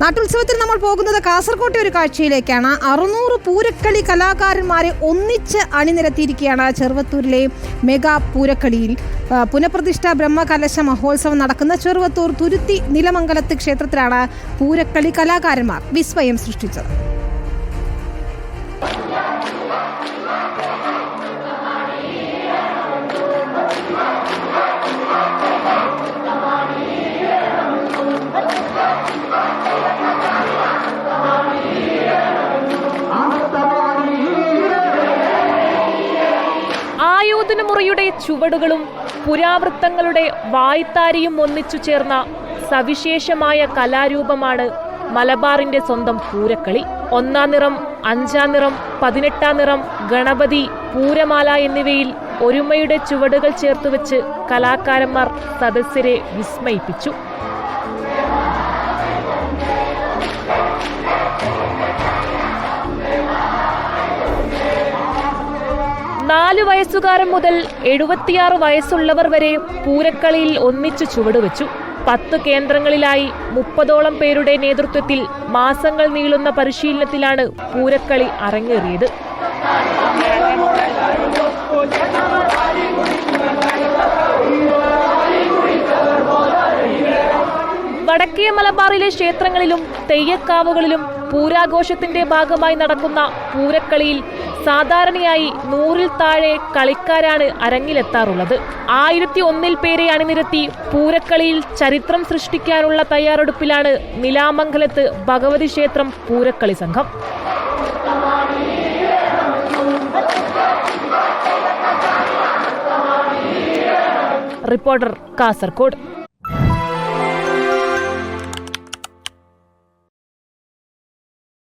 നാട്ടുത്സവത്തിൽ നമ്മൾ പോകുന്നത് കാസർകോട്ടെ ഒരു കാഴ്ചയിലേക്കാണ്. അറുന്നൂറ് പൂരക്കളി കലാകാരന്മാരെ ഒന്നിച്ച് അണിനിരത്തിയിരിക്കുകയാണ് ചെറുവത്തൂരിലെ മെഗാ പൂരക്കളിയിൽ. പുനഃപ്രതിഷ്ഠ ബ്രഹ്മകലശ മഹോത്സവം നടക്കുന്ന ചെറുവത്തൂർ തുരുത്തി നിലമംഗലത്ത് ക്ഷേത്രത്തിലാണ് പൂരക്കളി കലാകാരന്മാർ വിസ്മയം സൃഷ്ടിച്ചത്. ആയോധനമുറയുടെ ചുവടുകളും പുരാവൃത്തങ്ങളുടെ വായ്ത്താരിയും ഒന്നിച്ചു ചേർന്ന സവിശേഷമായ കലാരൂപമാണ് മലബാറിന്റെ സ്വന്തം പൂരക്കളി. ഒന്നാം നിറം അഞ്ചാം നിറം പതിനെട്ടാം നിറം ഗണപതി പൂരമാല എന്നിവയിൽ ഒരുമയുടെ ചുവടുകൾ ചേർത്തുവെച്ച് കലാകാരന്മാർ സദസ്യരെ വിസ്മയിപ്പിച്ചു. നാല് വയസ്സുകാരൻ മുതൽ എഴുപത്തിയാറ് വയസ്സുള്ളവർ വരെ പൂരക്കളിയിൽ ഒന്നിച്ചു ചുവടുവെച്ചു. പത്ത് കേന്ദ്രങ്ങളിലായി മുപ്പതോളം പേരുടെ നേതൃത്വത്തിൽ മാസങ്ങൾ നീളുന്ന പരിശീലനത്തിലാണ് പൂരക്കളി അരങ്ങേറിയത്. വടക്കേ മലബാറിലെ ക്ഷേത്രങ്ങളിലും തെയ്യക്കാവുകളിലും പൂരാഘോഷത്തിന്റെ ഭാഗമായി നടക്കുന്ന പൂരക്കളിയിൽ സാധാരണയായി നൂറിൽ താഴെ കളിക്കാരാണ് അരങ്ങിലെത്താറുള്ളത്. ആയിരത്തി ഒന്നിൽ പേരെ അണിനിരത്തി പൂരക്കളിയിൽ ചരിത്രം സൃഷ്ടിക്കാനുള്ള തയ്യാറെടുപ്പിലാണ് നിലാമംഗലത്ത് ഭഗവതി ക്ഷേത്രം പൂരക്കളി സംഘം. റിപ്പോർട്ടർ കാസർകോട്.